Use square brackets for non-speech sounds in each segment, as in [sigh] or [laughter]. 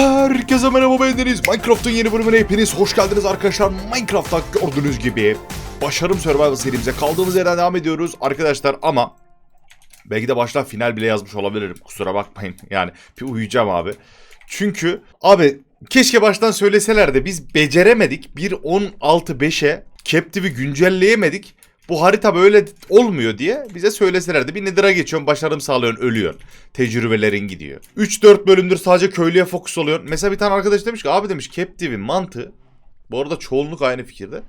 Herkese merhaba ben Deniz. Minecraft'ın yeni bölümüne hepiniz hoş geldiniz arkadaşlar. Minecraft'ta gördüğünüz gibi Başarım Survival serimize kaldığımız yerden devam ediyoruz arkadaşlar ama Belki de baştan final bile yazmış olabilirim kusura bakmayın yani bir uyuyacağım abi. Çünkü abi keşke baştan söyleseler de biz beceremedik 1.16.5'e Captive'i güncelleyemedik. Bu harita böyle olmuyor diye bize söyleselerdi. Bir Nether'a geçiyorsun, başarım sağlıyorsun, ölüyorsun. Tecrübelerin gidiyor. 3-4 bölümdür sadece köylüye fokus oluyorsun. Mesela bir tane arkadaş demiş ki abi demiş Captive'in mantığı bu arada çoğunluk aynı fikirde.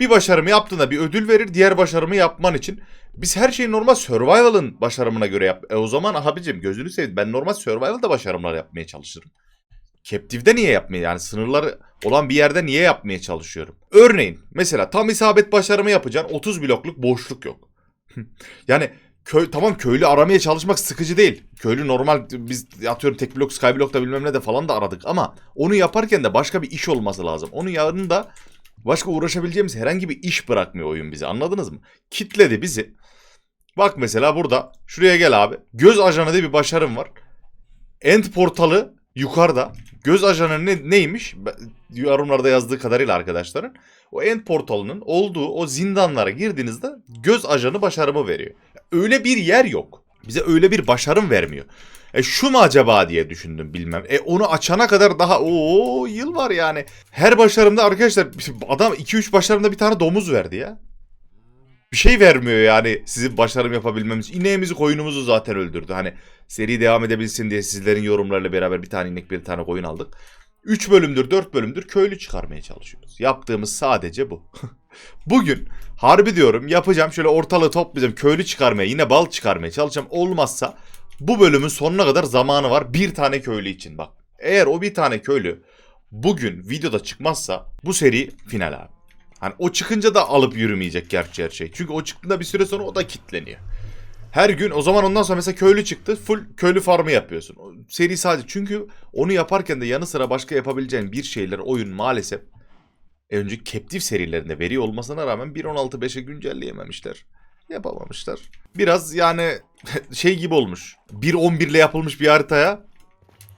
Bir başarımı yaptığında bir ödül verir. Diğer başarımı yapman için. Biz her şeyi normal survival'ın başarımına göre yap. E o zaman abicim gözünü seveyim. Ben normal survival'da başarımlar yapmaya çalışırım. Captive'de niye yapmaya yani sınırları olan bir yerde niye yapmaya çalışıyorum? Örneğin mesela tam isabet başarımı yapacaksın 30 blokluk boşluk yok. [laughs] yani köy tamam köylü aramaya çalışmak sıkıcı değil. Köylü normal biz atıyorum tek blok skyblock'ta bilmem ne de falan da aradık ama onu yaparken de başka bir iş olması lazım. Onun yanında başka uğraşabileceğimiz herhangi bir iş bırakmıyor oyun bize anladınız mı? Kitledi bizi. Bak mesela burada şuraya gel abi. Göz ajanı diye bir başarım var. End portalı yukarıda. Göz ajanı ne, neymiş? Yorumlarda yazdığı kadarıyla arkadaşların. O end portalının olduğu o zindanlara girdiğinizde göz ajanı başarımı veriyor. Öyle bir yer yok. Bize öyle bir başarım vermiyor. E şu mu acaba diye düşündüm bilmem. E onu açana kadar daha o yıl var yani. Her başarımda arkadaşlar [laughs] adam 2-3 başarımda bir tane domuz verdi ya. Bir şey vermiyor yani sizin başarım yapabilmemiz. İneğimizi koyunumuzu zaten öldürdü. Hani seri devam edebilsin diye sizlerin yorumlarıyla beraber bir tane inek bir tane koyun aldık. 3 bölümdür 4 bölümdür köylü çıkarmaya çalışıyoruz. Yaptığımız sadece bu. [laughs] Bugün harbi diyorum yapacağım şöyle ortalığı toplayacağım köylü çıkarmaya yine bal çıkarmaya çalışacağım. Olmazsa bu bölümün sonuna kadar zamanı var bir tane köylü için bak. Eğer o bir tane köylü bugün videoda çıkmazsa bu seri final abi. Hani o çıkınca da alıp yürümeyecek gerçi her şey. Çünkü o çıktığında bir süre sonra o da kitleniyor. Her gün o zaman ondan sonra mesela köylü çıktı. Full köylü farmı yapıyorsun. Seri sadece çünkü onu yaparken de yanı sıra başka yapabileceğin bir şeyler oyun maalesef e, önceki Captive serilerinde veriyor olmasına rağmen 1.16.5'e güncelleyememişler. Yapamamışlar. Biraz yani [laughs] şey gibi olmuş. 1.11 ile yapılmış bir haritaya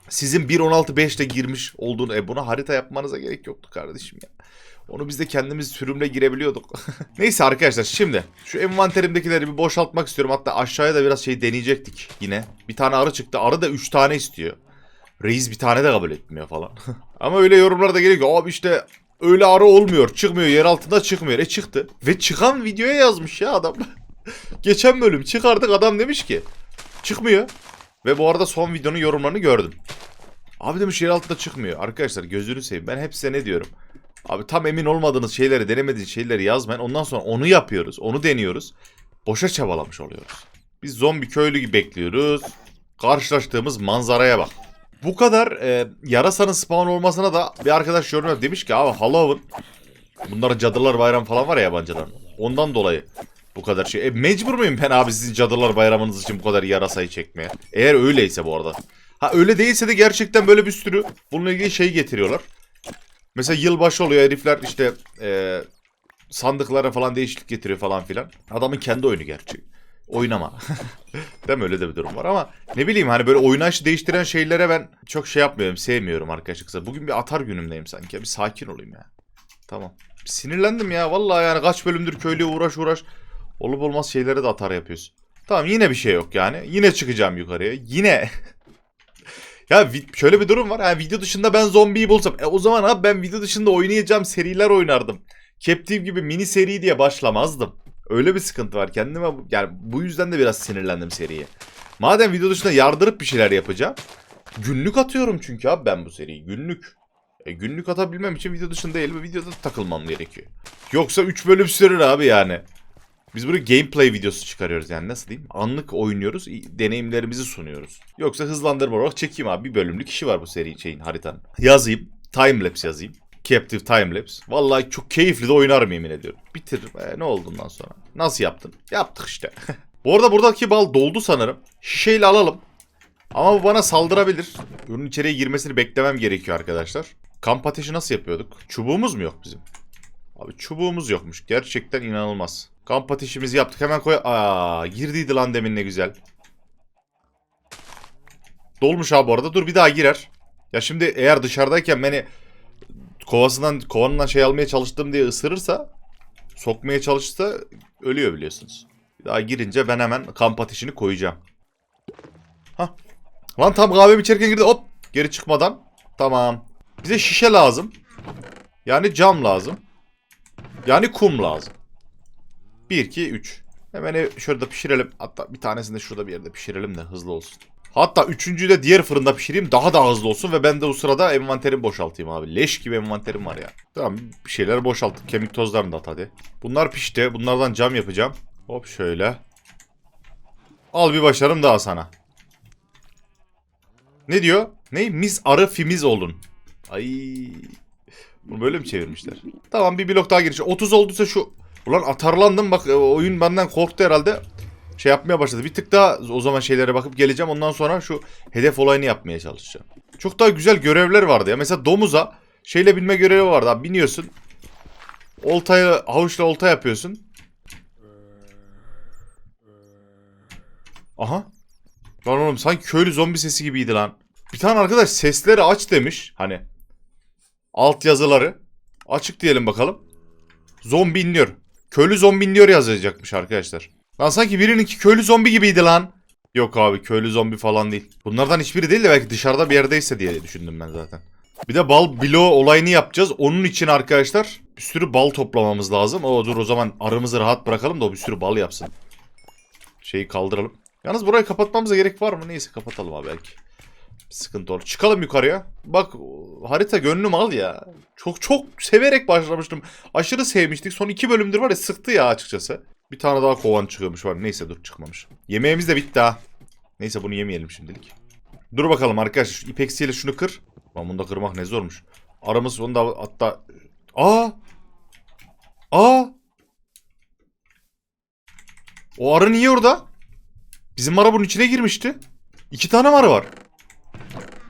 sizin 1.16.5'te girmiş olduğunu e buna harita yapmanıza gerek yoktu kardeşim ya. Onu biz de kendimiz sürümle girebiliyorduk. [laughs] Neyse arkadaşlar şimdi şu envanterimdekileri bir boşaltmak istiyorum. Hatta aşağıya da biraz şey deneyecektik yine. Bir tane arı çıktı. Arı da 3 tane istiyor. Reis bir tane de kabul etmiyor falan. [laughs] Ama öyle yorumlar da geliyor abi işte öyle arı olmuyor. Çıkmıyor yer altında çıkmıyor. E çıktı. Ve çıkan videoya yazmış ya adam. [laughs] Geçen bölüm çıkardık adam demiş ki çıkmıyor. Ve bu arada son videonun yorumlarını gördüm. Abi demiş yer altında çıkmıyor. Arkadaşlar gözünü seveyim ben hep ne diyorum. Abi tam emin olmadığınız şeyleri, denemediğiniz şeyleri yazmayın. Ondan sonra onu yapıyoruz, onu deniyoruz. Boşa çabalamış oluyoruz. Biz zombi köylü gibi bekliyoruz. Karşılaştığımız manzaraya bak. Bu kadar e, yarasanın spawn olmasına da bir arkadaş yorum yaptı. Demiş ki abi Halloween. Bunlar cadılar bayram falan var ya yabancıların. Ondan dolayı bu kadar şey. E, mecbur muyum ben abi sizin cadılar bayramınız için bu kadar yarasayı çekmeye? Eğer öyleyse bu arada. Ha öyle değilse de gerçekten böyle bir sürü bununla ilgili şey getiriyorlar. Mesela yılbaşı oluyor herifler işte e, sandıklara falan değişiklik getiriyor falan filan. Adamın kendi oyunu gerçi. Oynama. [laughs] Değil mi öyle de bir durum var ama ne bileyim hani böyle oynayışı değiştiren şeylere ben çok şey yapmıyorum sevmiyorum arkadaşlar. Bugün bir atar günümdeyim sanki bir sakin olayım ya. Tamam. Sinirlendim ya vallahi yani kaç bölümdür köylüye uğraş uğraş. Olup olmaz şeylere de atar yapıyorsun. Tamam yine bir şey yok yani. Yine çıkacağım yukarıya. Yine [laughs] Ya şöyle bir durum var. Ha, video dışında ben zombiyi bulsam. E o zaman abi ben video dışında oynayacağım seriler oynardım. Captive gibi mini seri diye başlamazdım. Öyle bir sıkıntı var. Kendime yani bu yüzden de biraz sinirlendim seriye. Madem video dışında yardırıp bir şeyler yapacağım. Günlük atıyorum çünkü abi ben bu seriyi. Günlük. E, günlük atabilmem için video dışında değil ve videoda takılmam gerekiyor. Yoksa 3 bölüm sürer abi yani. Biz buraya gameplay videosu çıkarıyoruz yani nasıl diyeyim? Anlık oynuyoruz, deneyimlerimizi sunuyoruz. Yoksa hızlandırma olarak çekeyim abi. Bir bölümlük işi var bu seri şeyin haritanın. Yazayım, timelapse yazayım. Captive timelapse. Vallahi çok keyifli de oynarım yemin ediyorum. Bitir. E, ne oldu ondan sonra? Nasıl yaptın? Yaptık işte. [laughs] bu arada buradaki bal doldu sanırım. Şişeyle alalım. Ama bu bana saldırabilir. Ürün içeriye girmesini beklemem gerekiyor arkadaşlar. Kamp ateşi nasıl yapıyorduk? Çubuğumuz mu yok bizim? Abi çubuğumuz yokmuş. Gerçekten inanılmaz. Kamp ateşimizi yaptık. Hemen koy... Aa, girdiydi lan demin ne güzel. Dolmuş abi bu arada. Dur bir daha girer. Ya şimdi eğer dışarıdayken beni kovasından kovanından şey almaya çalıştım diye ısırırsa sokmaya çalışsa ölüyor biliyorsunuz. Bir daha girince ben hemen kamp ateşini koyacağım. Hah. Lan tam kahvemi içerken girdi hop geri çıkmadan. Tamam. Bize şişe lazım. Yani cam lazım. Yani kum lazım. 1, 2, 3. Hemen şurada pişirelim. Hatta bir tanesini de şurada bir yerde pişirelim de hızlı olsun. Hatta üçüncüyü de diğer fırında pişireyim daha da hızlı olsun ve ben de o sırada envanterimi boşaltayım abi. Leş gibi envanterim var ya. Tamam bir şeyler boşalttık. Kemik tozlarını da at hadi. Bunlar pişti. Bunlardan cam yapacağım. Hop şöyle. Al bir başarım daha sana. Ne diyor? Ne? Mis arı fimiz olun. Ay. Bunu böyle mi çevirmişler? Tamam bir blok daha giriş. 30 olduysa şu... Ulan atarlandım bak e, oyun benden korktu herhalde. Şey yapmaya başladı. Bir tık daha o zaman şeylere bakıp geleceğim. Ondan sonra şu hedef olayını yapmaya çalışacağım. Çok daha güzel görevler vardı ya. Mesela domuza şeyle binme görevi vardı. Abi biniyorsun. Oltayı havuçla olta yapıyorsun. Aha. Lan oğlum sanki köylü zombi sesi gibiydi lan. Bir tane arkadaş sesleri aç demiş. Hani alt yazıları. Açık diyelim bakalım. Zombi inliyor. Köylü zombi inliyor yazacakmış arkadaşlar. Lan sanki birininki köylü zombi gibiydi lan. Yok abi köylü zombi falan değil. Bunlardan hiçbiri değil de belki dışarıda bir yerdeyse diye düşündüm ben zaten. Bir de bal bilo olayını yapacağız. Onun için arkadaşlar bir sürü bal toplamamız lazım. O dur o zaman arımızı rahat bırakalım da o bir sürü bal yapsın. Şeyi kaldıralım. Yalnız burayı kapatmamıza gerek var mı? Neyse kapatalım abi belki. Sıkıntı olur. Çıkalım yukarıya. Bak harita gönlüm al ya. Çok çok severek başlamıştım. Aşırı sevmiştik. Son iki bölümdür var ya sıktı ya açıkçası. Bir tane daha kovan çıkıyormuş var. Neyse dur çıkmamış. Yemeğimiz de bitti ha. Neyse bunu yemeyelim şimdilik. Dur bakalım arkadaşlar. Şu ipeksiyle şunu kır. Lan bunu da kırmak ne zormuş. Aramız onu da hatta... Aa! Aa! O arı niye orada? Bizim arı içine girmişti. İki tane arı var?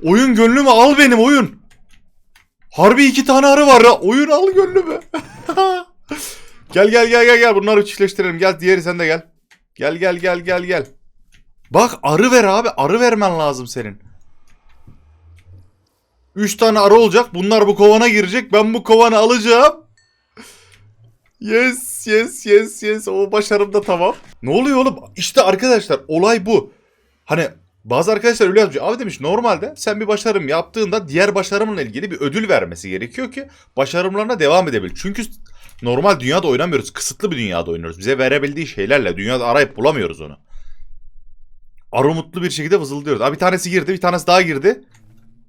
Oyun gönlümü al benim oyun. Harbi iki tane arı var ya. Oyun al gönlümü. [laughs] gel gel gel gel gel. Bunları çiftleştirelim. Gel diğeri sen de gel. Gel gel gel gel gel. Bak arı ver abi. Arı vermen lazım senin. Üç tane arı olacak. Bunlar bu kovana girecek. Ben bu kovanı alacağım. Yes yes yes yes. O başarım da tamam. Ne oluyor oğlum? İşte arkadaşlar olay bu. Hani bazı arkadaşlar öyle yazmış. Abi demiş normalde sen bir başarım yaptığında diğer başarımla ilgili bir ödül vermesi gerekiyor ki başarımlarına devam edebil. Çünkü normal dünyada oynamıyoruz. Kısıtlı bir dünyada oynuyoruz. Bize verebildiği şeylerle dünyada arayıp bulamıyoruz onu. Arı mutlu bir şekilde vızıldıyoruz. Abi bir tanesi girdi bir tanesi daha girdi.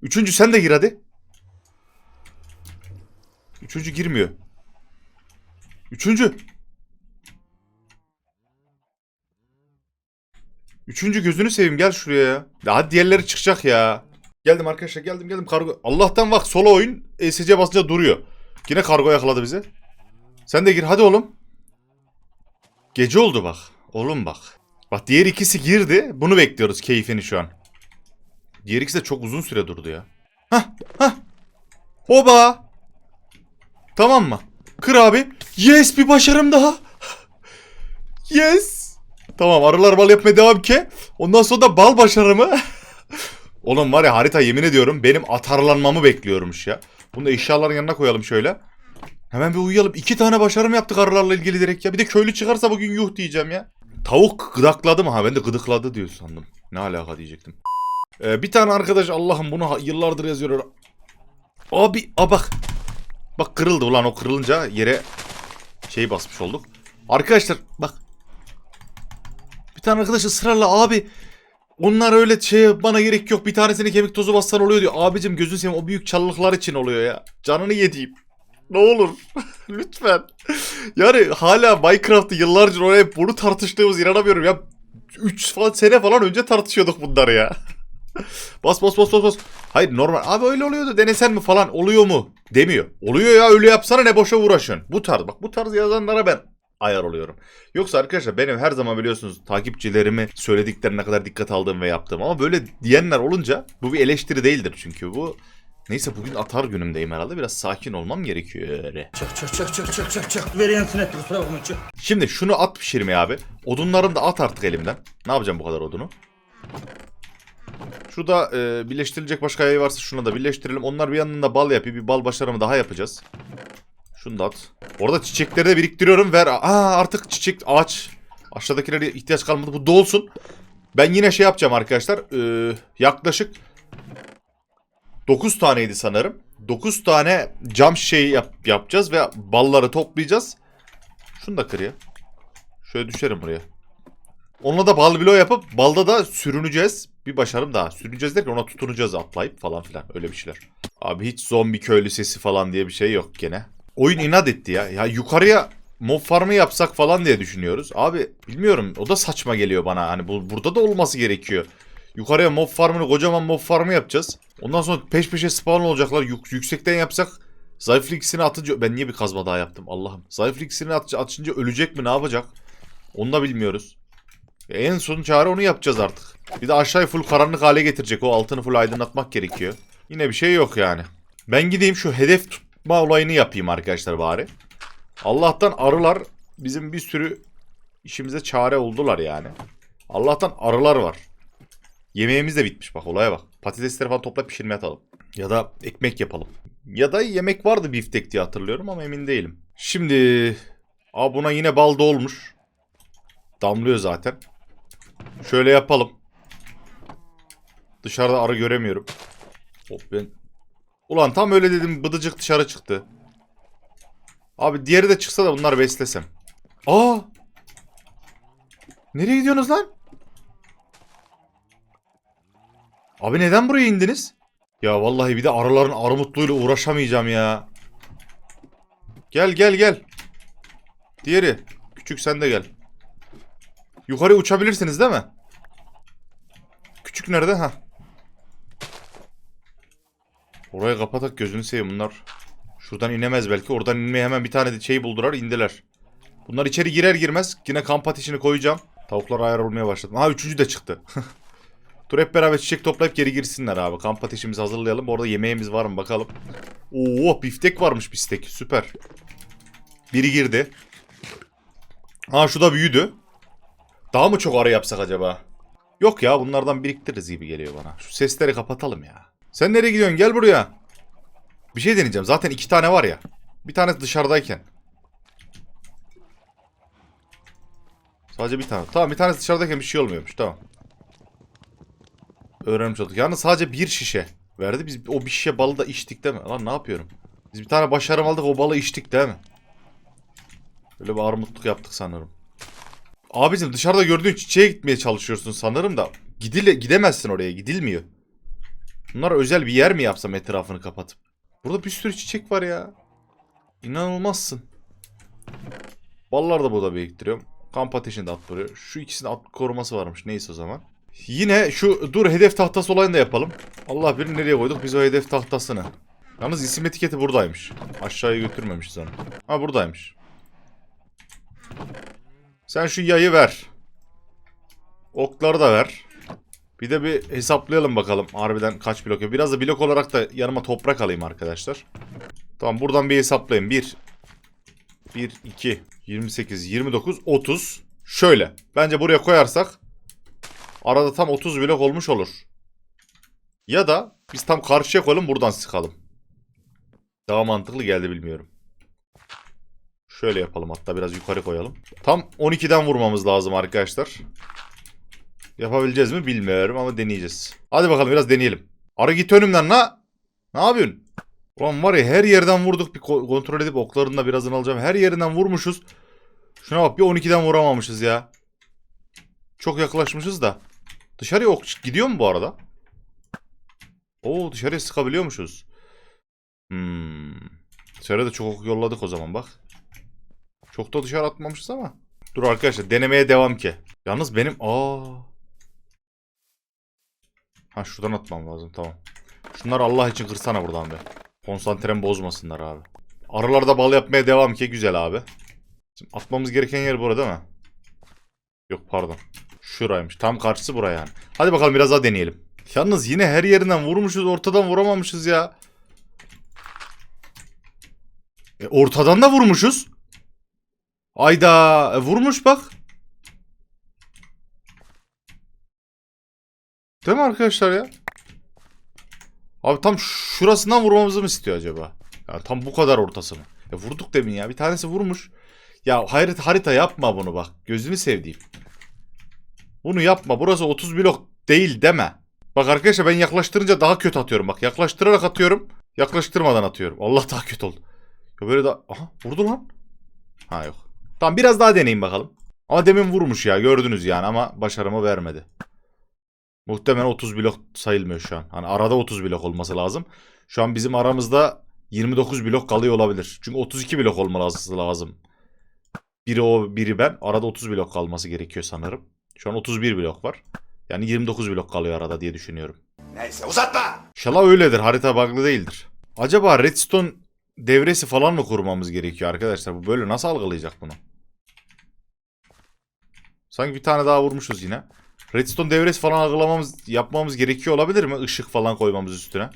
Üçüncü sen de gir hadi. Üçüncü girmiyor. Üçüncü. Üçüncü gözünü seveyim gel şuraya ya. Hadi diğerleri çıkacak ya. Geldim arkadaşlar geldim geldim kargo. Allah'tan bak solo oyun ESC basınca duruyor. Yine kargo yakaladı bizi. Sen de gir hadi oğlum. Gece oldu bak. Oğlum bak. Bak diğer ikisi girdi. Bunu bekliyoruz keyfini şu an. Diğer ikisi de çok uzun süre durdu ya. Hah hah. Hoba. Tamam mı? Kır abi. Yes bir başarım daha. Yes. Tamam arılar bal yapmaya devam ki. Ondan sonra da bal başarımı. [laughs] Oğlum var ya harita yemin ediyorum benim atarlanmamı bekliyormuş ya. Bunu da eşyaların yanına koyalım şöyle. Hemen bir uyuyalım. İki tane başarım yaptık arılarla ilgili direkt ya. Bir de köylü çıkarsa bugün yuh diyeceğim ya. Tavuk gıdakladı mı? Ha ben de gıdıkladı diyor sandım. Ne alaka diyecektim. Ee, bir tane arkadaş Allah'ım bunu yıllardır yazıyor. Abi a bak. Bak kırıldı ulan o kırılınca yere şey basmış olduk. Arkadaşlar bak. Bir tane arkadaş ısrarla abi onlar öyle şey bana gerek yok bir tanesini kemik tozu bassan oluyor diyor. Abicim gözün seveyim o büyük çalılıklar için oluyor ya. Canını yediğim. Ne olur. [laughs] Lütfen. Yani hala Minecraft'ı yıllarca oraya bunu tartıştığımız inanamıyorum ya. 3 falan sene falan önce tartışıyorduk bunları ya. [laughs] bas bas bas bas bas. Hayır normal. Abi öyle oluyordu denesen mi falan oluyor mu? Demiyor. Oluyor ya öyle yapsana ne boşa uğraşın. Bu tarz bak bu tarz yazanlara ben ayar oluyorum. Yoksa arkadaşlar benim her zaman biliyorsunuz takipçilerimi söylediklerine kadar dikkat aldığım ve yaptığım ama böyle diyenler olunca bu bir eleştiri değildir çünkü bu Neyse bugün atar günümdeyim herhalde. Biraz sakin olmam gerekiyor. Çak çak çak çak çak çak çak. Veriyen sinek kusura bakma çak. Şimdi şunu at pişirmeye abi. Odunlarını da at artık elimden. Ne yapacağım bu kadar odunu? Şurada e, birleştirilecek başka yay varsa şuna da birleştirelim. Onlar bir yanında bal yapıyor. Bir bal başarımı daha yapacağız. Şunu da at. Orada çiçekleri de biriktiriyorum. Ver. Aa artık çiçek ağaç. Aşağıdakilere ihtiyaç kalmadı. Bu dolsun. Ben yine şey yapacağım arkadaşlar. Ee, yaklaşık 9 taneydi sanırım. 9 tane cam şişeyi yap, yapacağız ve balları toplayacağız. Şunu da kır ya. Şöyle düşerim buraya. Onunla da bal bilo yapıp balda da sürüneceğiz. Bir başarım daha. Sürüneceğiz derken ona tutunacağız atlayıp falan filan. Öyle bir şeyler. Abi hiç zombi köylü sesi falan diye bir şey yok gene. Oyun inat etti ya. Ya yukarıya mob farmı yapsak falan diye düşünüyoruz. Abi bilmiyorum o da saçma geliyor bana. Hani bu, burada da olması gerekiyor. Yukarıya mob farmını kocaman mob farmı yapacağız. Ondan sonra peş peşe spawn olacaklar. Yük- yüksekten yapsak iksini atınca... Ben niye bir kazma daha yaptım Allah'ım. Zayıflık iksini at- atınca ölecek mi ne yapacak? Onu da bilmiyoruz. E, En son çare onu yapacağız artık. Bir de aşağıyı full karanlık hale getirecek. O altını full aydınlatmak gerekiyor. Yine bir şey yok yani. Ben gideyim şu hedef tutma olayını yapayım arkadaşlar bari. Allah'tan arılar bizim bir sürü işimize çare oldular yani. Allah'tan arılar var. Yemeğimiz de bitmiş bak olaya bak. Patatesleri falan toplayıp pişirmeye atalım. Ya da ekmek yapalım. Ya da yemek vardı biftek diye hatırlıyorum ama emin değilim. Şimdi... Aa buna yine bal dolmuş. Damlıyor zaten. Şöyle yapalım. Dışarıda arı göremiyorum. Hop ben... Ulan tam öyle dedim bıdıcık dışarı çıktı. Abi diğeri de çıksa da bunları beslesem. Aa! Nereye gidiyorsunuz lan? Abi neden buraya indiniz? Ya vallahi bir de arıların armutluyla uğraşamayacağım ya. Gel gel gel. Diğeri. Küçük sen de gel. Yukarı uçabilirsiniz değil mi? Küçük nerede? ha? Orayı kapatak gözünü seveyim bunlar. Şuradan inemez belki. Oradan inmeye hemen bir tane de şey buldular indiler. Bunlar içeri girer girmez yine kamp ateşini koyacağım. Tavuklar ayar olmaya başladı. Ha üçüncü de çıktı. [laughs] Dur hep beraber çiçek toplayıp geri girsinler abi. Kamp ateşimizi hazırlayalım. Orada yemeğimiz var mı bakalım. Oo biftek varmış biftek. Süper. Biri girdi. Ha şu da büyüdü. Daha mı çok arı yapsak acaba? Yok ya bunlardan biriktiririz gibi geliyor bana. Şu sesleri kapatalım ya. Sen nereye gidiyorsun? Gel buraya. Bir şey deneyeceğim. Zaten iki tane var ya. Bir tanesi dışarıdayken. Sadece bir tane. Tamam bir tanesi dışarıdayken bir şey olmuyormuş. Tamam. Öğrenmiş olduk. Yalnız sadece bir şişe verdi. Biz o bir şişe balı da içtik değil mi? Lan ne yapıyorum? Biz bir tane başarım aldık o balı içtik değil mi? Böyle bir armutluk yaptık sanırım. Abicim dışarıda gördüğün çiçeğe gitmeye çalışıyorsun sanırım da gidile gidemezsin oraya gidilmiyor. Bunlar özel bir yer mi yapsam etrafını kapatıp? Burada bir sürü çiçek var ya. İnanılmazsın. Ballar da burada biriktiriyorum. Kamp ateşini de at. Şu ikisinin at koruması varmış. Neyse o zaman. Yine şu dur hedef tahtası olayını da yapalım. Allah bilir nereye koyduk biz o hedef tahtasını. Yalnız isim etiketi buradaymış. Aşağıya götürmemişiz onu. Ha buradaymış. Sen şu yayı ver. Okları da ver. Bir de bir hesaplayalım bakalım harbiden kaç blok. Biraz da blok olarak da yanıma toprak alayım arkadaşlar. Tamam buradan bir hesaplayayım. 1 1 2 28 29 30 Şöyle. Bence buraya koyarsak arada tam 30 blok olmuş olur. Ya da biz tam karşıya koyalım buradan sıkalım. Daha mantıklı geldi bilmiyorum. Şöyle yapalım hatta biraz yukarı koyalım. Tam 12'den vurmamız lazım arkadaşlar. Yapabileceğiz mi bilmiyorum ama deneyeceğiz. Hadi bakalım biraz deneyelim. Arı git önümden la. Ne yapıyorsun? Ulan var ya her yerden vurduk bir ko- kontrol edip oklarını da birazını alacağım. Her yerinden vurmuşuz. Şuna bak bir 12'den vuramamışız ya. Çok yaklaşmışız da. Dışarıya ok gidiyor mu bu arada? Oo dışarıya sıkabiliyormuşuz. Hmm. Dışarıya da çok ok yolladık o zaman bak. Çok da dışarı atmamışız ama. Dur arkadaşlar denemeye devam ki. Yalnız benim aa. Ha şuradan atmam lazım tamam. Şunları Allah için kırsana buradan be. Konsantrem bozmasınlar abi. Aralarda bal yapmaya devam ki güzel abi. Şimdi atmamız gereken yer burada değil mi? Yok pardon. Şuraymış. Tam karşısı buraya yani. Hadi bakalım biraz daha deneyelim. Yalnız yine her yerinden vurmuşuz ortadan vuramamışız ya. E, ortadan da vurmuşuz. Ayda e, vurmuş bak. Değil mi arkadaşlar ya? Abi tam şurasından vurmamızı mı istiyor acaba? Ya tam bu kadar ortası mı? Ya vurduk demin ya. Bir tanesi vurmuş. Ya harita, harita yapma bunu bak. Gözünü sevdiğim. Bunu yapma. Burası 30 blok değil deme. Bak arkadaşlar ben yaklaştırınca daha kötü atıyorum. Bak yaklaştırarak atıyorum. Yaklaştırmadan atıyorum. Allah daha kötü oldu. Ya böyle daha... Aha vurdu lan. Ha yok. Tamam biraz daha deneyin bakalım. Ama demin vurmuş ya gördünüz yani ama başarımı vermedi. Muhtemelen 30 blok sayılmıyor şu an. Hani arada 30 blok olması lazım. Şu an bizim aramızda 29 blok kalıyor olabilir. Çünkü 32 blok olması lazım. Biri o biri ben. Arada 30 blok kalması gerekiyor sanırım. Şu an 31 blok var. Yani 29 blok kalıyor arada diye düşünüyorum. Neyse uzatma. İnşallah öyledir. Harita bug'lı değildir. Acaba redstone devresi falan mı kurmamız gerekiyor arkadaşlar? Bu böyle nasıl algılayacak bunu? Sanki bir tane daha vurmuşuz yine. Redstone devresi falan algılamamız, yapmamız gerekiyor olabilir mi? Işık falan koymamız üstüne.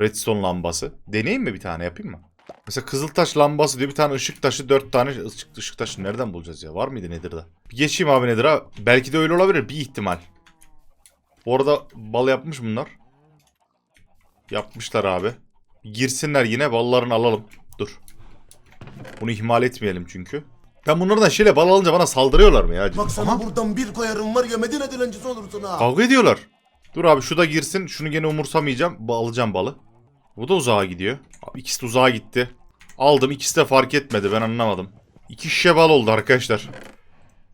Redstone lambası. Deneyeyim mi bir tane yapayım mı? Mesela kızıltaş lambası diyor bir tane ışık taşı dört tane ışık, ışık taşı nereden bulacağız ya? Var mıydı Nether'da? Bir geçeyim abi Nether'a. Belki de öyle olabilir bir ihtimal. Bu arada bal yapmış bunlar. Yapmışlar abi. Girsinler yine ballarını alalım. Dur. Bunu ihmal etmeyelim çünkü. Ben bunlardan şeyle bal alınca bana saldırıyorlar mı ya? Bak sana Aha, buradan bir koyarım var ya Medine dilencisi olursun ha. kavga ediyorlar. Dur abi şu da girsin. Şunu gene umursamayacağım. Ba- alacağım balı. Bu da uzağa gidiyor. Abi ikisi de uzağa gitti. Aldım. ikisi de fark etmedi. Ben anlamadım. İki şişe bal oldu arkadaşlar.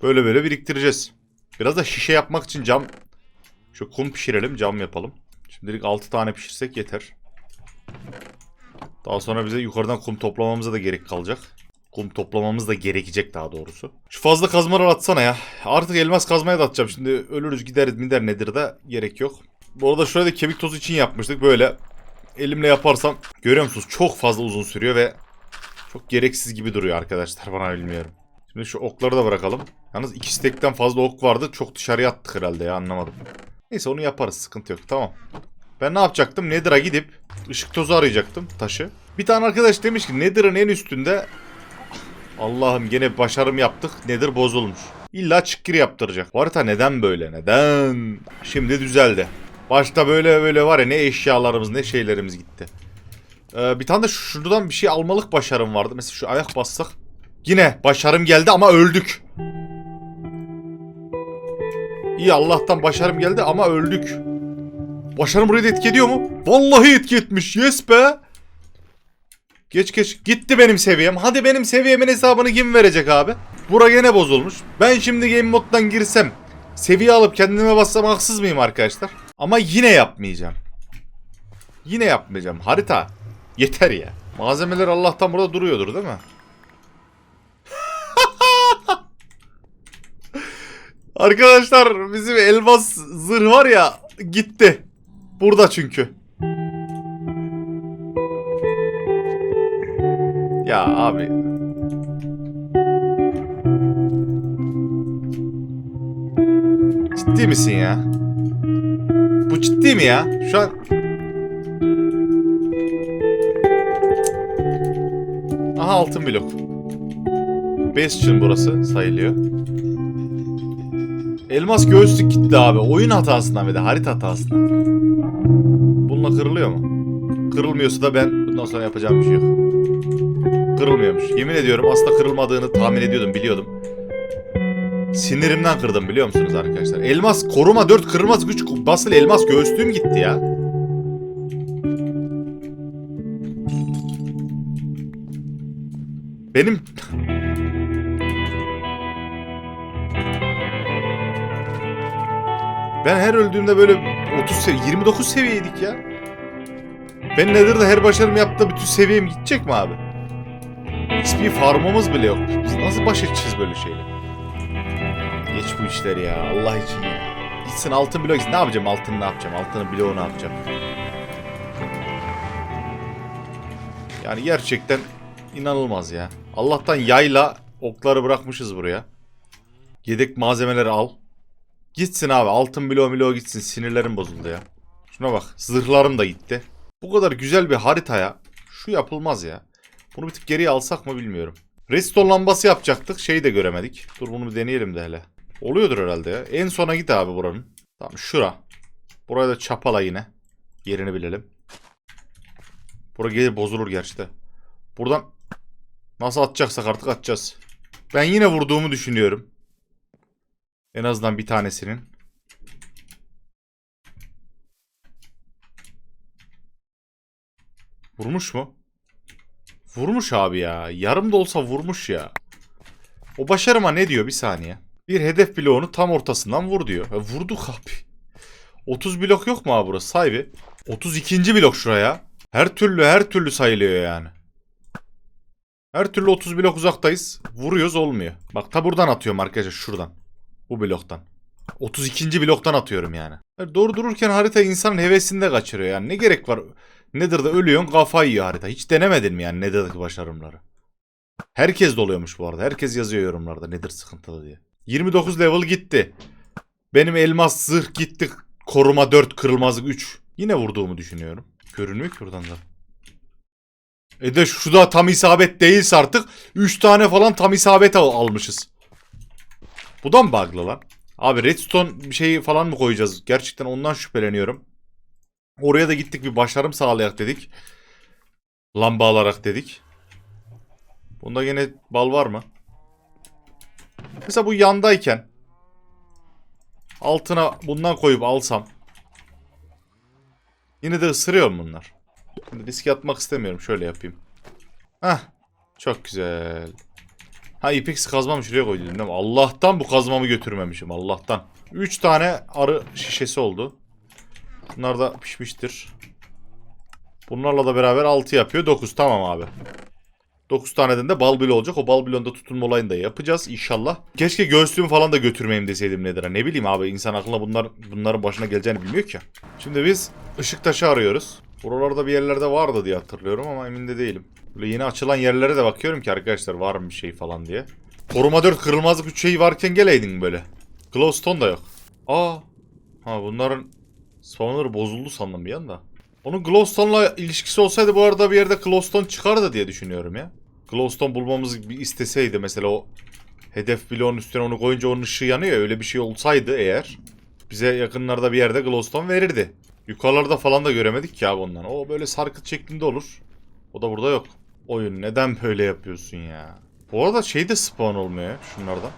Böyle böyle biriktireceğiz. Biraz da şişe yapmak için cam... Şu kum pişirelim. Cam yapalım. Şimdilik 6 tane pişirsek yeter. Daha sonra bize yukarıdan kum toplamamıza da gerek kalacak. Kum toplamamız da gerekecek daha doğrusu. Şu fazla kazmalar atsana ya. Artık elmas kazmaya da atacağım. Şimdi ölürüz gideriz mider nedir de gerek yok. Bu arada şurada da kemik tozu için yapmıştık. Böyle elimle yaparsam görüyor musunuz? Çok fazla uzun sürüyor ve çok gereksiz gibi duruyor arkadaşlar. Bana bilmiyorum. Şimdi şu okları da bırakalım. Yalnız iki stekten fazla ok vardı. Çok dışarıya attık herhalde ya anlamadım. Neyse onu yaparız sıkıntı yok tamam. Ben ne yapacaktım? Nether'a gidip ışık tozu arayacaktım taşı. Bir tane arkadaş demiş ki Nether'ın en üstünde Allah'ım gene başarım yaptık. Nether bozulmuş. İlla çıkkır yaptıracak. Bu harita neden böyle? Neden? Şimdi düzeldi. Başta böyle böyle var ya ne eşyalarımız ne şeylerimiz gitti. Ee, bir tane de şuradan bir şey almalık başarım vardı. Mesela şu ayak bassak. Yine başarım geldi ama öldük. İyi Allah'tan başarım geldi ama öldük. Başarım burayı da etki ediyor mu? Vallahi etki etmiş. Yes be. Geç geç. Gitti benim seviyem. Hadi benim seviyemin hesabını kim verecek abi? Bura gene bozulmuş. Ben şimdi game moddan girsem seviye alıp kendime bassam haksız mıyım arkadaşlar? Ama yine yapmayacağım. Yine yapmayacağım. Harita. Yeter ya. Malzemeler Allah'tan burada duruyordur değil mi? [laughs] Arkadaşlar bizim elmas zırh var ya gitti. Burada çünkü. Ya abi. Ciddi misin ya? Bu ciddi mi ya? Şu an... Aha altın blok. Bastion burası sayılıyor. Elmas göğüslük gitti abi. Oyun hatasından ve de harita hatasından. Bununla kırılıyor mu? Kırılmıyorsa da ben bundan sonra yapacağım bir şey yok. Kırılmıyormuş. Yemin ediyorum aslında kırılmadığını tahmin ediyordum biliyordum. Sinirimden kırdım biliyor musunuz arkadaşlar? Elmas koruma 4 kırılmaz güç basılı elmas göğüslüğüm gitti ya. Benim Ben her öldüğümde böyle 30 seviye 29 seviyeydik ya. Ben Nether'da her başarım yaptığımda bütün seviyem gidecek mi abi? XP farmımız bile yok. Biz nasıl baş edeceğiz böyle şeyle? Geç bu işleri ya Allah için ya. Gitsin altın blok gitsin. Ne yapacağım altını ne yapacağım? Altının bloğu ne yapacağım? Yani gerçekten inanılmaz ya. Allah'tan yayla okları bırakmışız buraya. Yedek malzemeleri al. Gitsin abi altın bloğu bloğu gitsin sinirlerim bozuldu ya. Şuna bak zırhlarım da gitti. Bu kadar güzel bir haritaya şu yapılmaz ya. Bunu bir tık geriye alsak mı bilmiyorum. Redstone lambası yapacaktık şeyi de göremedik. Dur bunu bir deneyelim de hele. Oluyordur herhalde ya. En sona git abi buranın. Tamam şura. Buraya da çapala yine. Yerini bilelim. Bura gelir bozulur gerçi de. Buradan nasıl atacaksak artık atacağız. Ben yine vurduğumu düşünüyorum. En azından bir tanesinin. Vurmuş mu? Vurmuş abi ya. Yarım da olsa vurmuş ya. O başarıma ne diyor bir saniye. Bir hedef bloğunu tam ortasından vur diyor. E, vurduk abi. 30 blok yok mu abi burası sahibi? 32. blok şuraya. Her türlü her türlü sayılıyor yani. Her türlü 30 blok uzaktayız. Vuruyoruz olmuyor. Bak ta buradan atıyorum arkadaşlar şuradan. Bu bloktan. 32. bloktan atıyorum. Yani Doğru dururken harita insanın hevesini de kaçırıyor yani. Ne gerek var? Nether'da ölüyorsun kafa yiyor harita. Hiç denemedin mi yani Nether'daki başarımları? Herkes doluyormuş bu arada. Herkes yazıyor yorumlarda Nether sıkıntılı diye. 29 level gitti. Benim elmas zırh gitti. Koruma 4 kırılmazlık 3. Yine vurduğumu düşünüyorum. Görünmüyor ki buradan da. E de şu da tam isabet değilse artık 3 tane falan tam isabet al- almışız. Bu da mı bug'lı lan? Abi redstone bir şey falan mı koyacağız? Gerçekten ondan şüpheleniyorum. Oraya da gittik bir başarım sağlayak dedik. Lamba alarak dedik. Bunda yine bal var mı? Mesela bu yandayken altına bundan koyup alsam yine de ısırıyor mu bunlar? Şimdi riske atmak istemiyorum. Şöyle yapayım. Hah. Çok güzel. Ha ipex kazmamı şuraya koydum? Allah'tan bu kazmamı götürmemişim. Allah'tan. 3 tane arı şişesi oldu. Bunlar da pişmiştir. Bunlarla da beraber 6 yapıyor. 9 tamam abi. 9 taneden de bal bile olacak. O bal bilonda tutulma olayını da yapacağız inşallah. Keşke göğüslüğümü falan da götürmeyeyim deseydim nedir? Ne bileyim abi insan aklına bunlar bunların başına geleceğini bilmiyor ki. Şimdi biz ışık taşı arıyoruz. Buralarda bir yerlerde vardı diye hatırlıyorum ama emin de değilim. Böyle yeni açılan yerlere de bakıyorum ki arkadaşlar var mı bir şey falan diye. Koruma 4 kırılmazlık 3 şey varken geleydin böyle. Glowstone da yok. Aa. Ha bunların spawner'ı bozuldu sandım bir anda. Onun Glowstone'la ilişkisi olsaydı bu arada bir yerde Glowstone çıkardı diye düşünüyorum ya. Glowstone bulmamızı bir isteseydi mesela o hedef bloğun üstüne onu koyunca onun ışığı yanıyor ya, öyle bir şey olsaydı eğer bize yakınlarda bir yerde Glowstone verirdi. Yukarılarda falan da göremedik ki abi ondan. O böyle sarkıt şeklinde olur. O da burada yok. Oyun neden böyle yapıyorsun ya? Bu arada şey de spawn olmuyor ya şunlardan.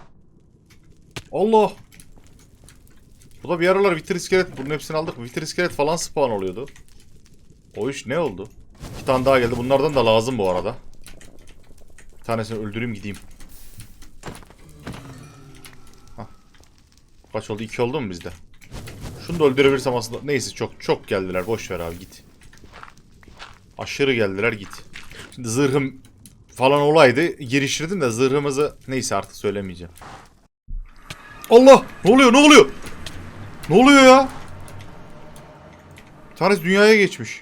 Allah! Bu da bir aralar Wither iskelet. Bunun hepsini aldık. Wither iskelet falan spawn oluyordu. O iş ne oldu? İki tane daha geldi. Bunlardan da lazım bu arada. Bir tanesini öldüreyim gideyim. Hah. Kaç oldu? İki oldu mu bizde? Şunu da öldürebilirsem aslında. Neyse çok çok geldiler. Boş ver abi git. Aşırı geldiler git. Şimdi zırhım falan olaydı. Girişirdim de zırhımızı neyse artık söylemeyeceğim. Allah! Ne oluyor? Ne oluyor? Ne oluyor ya? Bir tanesi dünyaya geçmiş.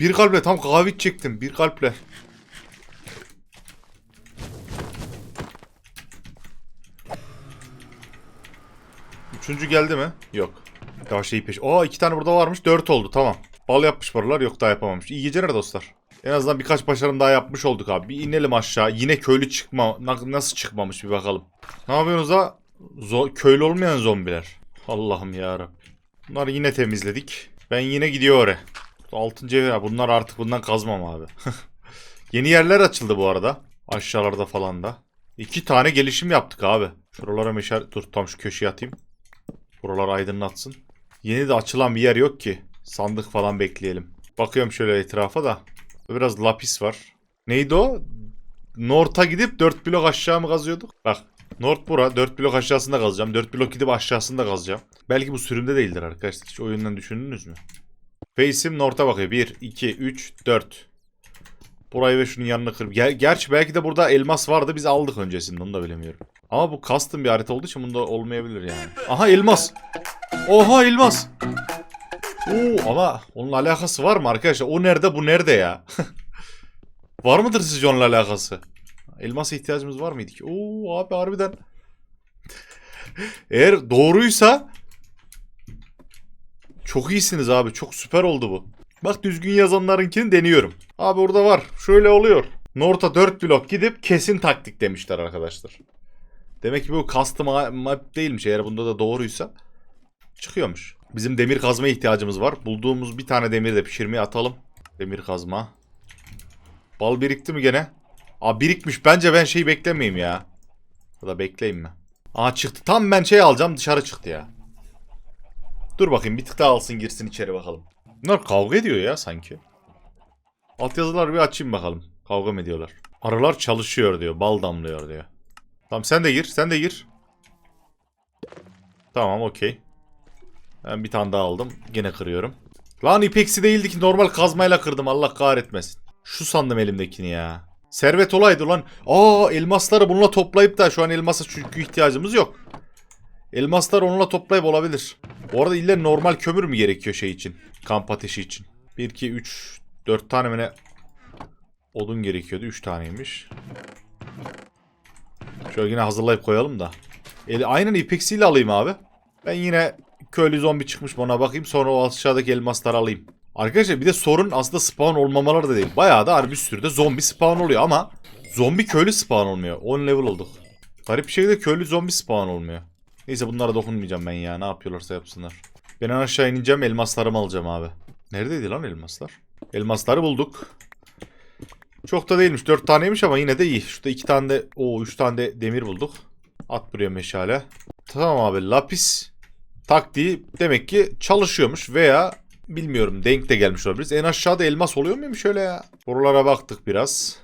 Bir kalple tam kahve çektim. Bir kalple. Üçüncü geldi mi? Yok. Daha şeyi peş. Aa iki tane burada varmış. Dört oldu tamam. Bal yapmış paralar yok daha yapamamış. İyi geceler dostlar. En azından birkaç başarım daha yapmış olduk abi. Bir inelim aşağı. Yine köylü çıkma. na- Nasıl çıkmamış bir bakalım. Ne yapıyorsunuz ha? Zo- köylü olmayan zombiler. Allah'ım ya Bunları yine temizledik. Ben yine gidiyor oraya. Altın cevher. Bunlar artık bundan kazmam abi. [laughs] Yeni yerler açıldı bu arada. Aşağılarda falan da. İki tane gelişim yaptık abi. Şuralara meşal... Dur tam şu köşeye atayım. Buralar aydınlatsın. Yeni de açılan bir yer yok ki. Sandık falan bekleyelim. Bakıyorum şöyle etrafa da. Biraz lapis var. Neydi o? North'a gidip 4 blok aşağı mı kazıyorduk? Bak. North bura. 4 blok aşağısında kazacağım. 4 blok gidip aşağısında kazacağım. Belki bu sürümde değildir arkadaşlar. Hiç oyundan düşündünüz mü? Face'im North'a bakıyor. 1, 2, 3, 4. Burayı ve şunun yanına kırıp. Ger gerçi belki de burada elmas vardı. Biz aldık öncesinde. Onu da bilemiyorum. Ama bu custom bir harita olduğu için bunda olmayabilir yani. Aha elmas. Oha elmas. Oo ama onunla alakası var mı arkadaşlar? O nerede bu nerede ya? [laughs] var mıdır sizce onunla alakası? Elmasa ihtiyacımız var mıydı ki? Oo abi harbiden. Eğer doğruysa çok iyisiniz abi. Çok süper oldu bu. Bak düzgün yazanlarınkini deniyorum. Abi orada var. Şöyle oluyor. North'a 4 blok gidip kesin taktik demişler arkadaşlar. Demek ki bu custom map değilmiş. Eğer bunda da doğruysa çıkıyormuş. Bizim demir kazmaya ihtiyacımız var. Bulduğumuz bir tane demiri de pişirmeye atalım. Demir kazma. Bal birikti mi gene? Aa birikmiş. Bence ben şeyi beklemeyeyim ya. Ya da bekleyeyim mi? Aa çıktı. Tam ben şey alacağım dışarı çıktı ya. Dur bakayım bir tık daha alsın girsin içeri bakalım. Bunlar kavga ediyor ya sanki. Altyazıları bir açayım bakalım. Kavga mı ediyorlar? Arılar çalışıyor diyor. Bal damlıyor diyor. Tamam sen de gir. Sen de gir. Tamam okey. Ben bir tane daha aldım. Gene kırıyorum. Lan ipeksi değildi ki normal kazmayla kırdım. Allah kahretmesin. Şu sandım elimdekini ya. Servet olaydı lan. Aa elmasları bununla toplayıp da şu an elmasa çünkü ihtiyacımız yok. Elmaslar onunla toplayıp olabilir. Bu arada illa normal kömür mü gerekiyor şey için? Kamp ateşi için. 1, 2, 3, 4 tane mi ne? Odun gerekiyordu. 3 taneymiş. Şöyle yine hazırlayıp koyalım da. El, aynen ipeksiyle alayım abi. Ben yine köylü zombi çıkmış mı ona bakayım. Sonra o aşağıdaki elmasları alayım. Arkadaşlar bir de sorun aslında spawn olmamaları da değil. Bayağı da harbi bir sürü de zombi spawn oluyor ama zombi köylü spawn olmuyor. 10 level olduk. Garip bir şekilde köylü zombi spawn olmuyor. Neyse bunlara dokunmayacağım ben ya. Ne yapıyorlarsa yapsınlar. Ben en aşağı ineceğim elmaslarımı alacağım abi. Neredeydi lan elmaslar? Elmasları bulduk. Çok da değilmiş. 4 taneymiş ama yine de iyi. Şurada 2 tane de... o 3 tane de demir bulduk. At buraya meşale. Tamam abi lapis taktiği demek ki çalışıyormuş veya bilmiyorum denk de gelmiş olabiliriz. En aşağıda elmas oluyor muymuş şöyle ya? Buralara baktık biraz.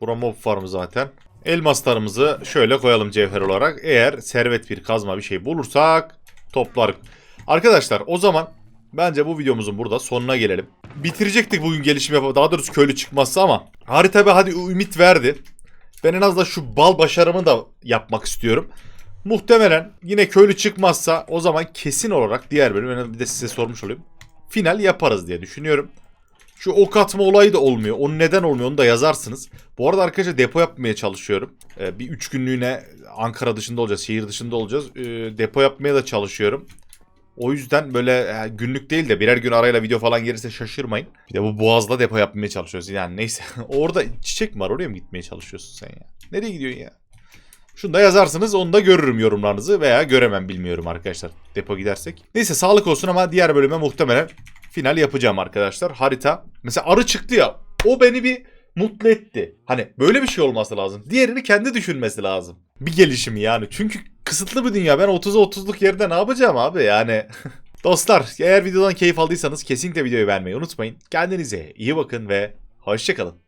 Bura mob farmı zaten. Elmaslarımızı şöyle koyalım cevher olarak. Eğer servet bir kazma bir şey bulursak toplar. Arkadaşlar o zaman bence bu videomuzun burada sonuna gelelim. Bitirecektik bugün gelişim yapıp daha doğrusu köylü çıkmazsa ama harita be hadi ümit verdi. Ben en azından şu bal başarımı da yapmak istiyorum. Muhtemelen yine köylü çıkmazsa o zaman kesin olarak diğer bölüm bir de size sormuş olayım. Final yaparız diye düşünüyorum. Şu ok atma olayı da olmuyor. Onun neden olmuyor onu da yazarsınız. Bu arada arkadaşlar depo yapmaya çalışıyorum. Ee, bir 3 günlüğüne Ankara dışında olacağız, şehir dışında olacağız. Ee, depo yapmaya da çalışıyorum. O yüzden böyle e, günlük değil de birer gün arayla video falan gelirse şaşırmayın. Bir de bu boğazda depo yapmaya çalışıyoruz. Yani neyse. [laughs] Orada çiçek mi var? Oraya mı gitmeye çalışıyorsun sen ya? Nereye gidiyorsun ya? Şunu da yazarsınız onu da görürüm yorumlarınızı veya göremem bilmiyorum arkadaşlar depo gidersek. Neyse sağlık olsun ama diğer bölüme muhtemelen final yapacağım arkadaşlar. Harita mesela arı çıktı ya o beni bir mutlu etti. Hani böyle bir şey olması lazım. Diğerini kendi düşünmesi lazım. Bir gelişim yani. Çünkü kısıtlı bir dünya. Ben 30'a 30'luk yerde ne yapacağım abi yani. [laughs] Dostlar eğer videodan keyif aldıysanız kesinlikle videoyu beğenmeyi unutmayın. Kendinize iyi bakın ve hoşçakalın.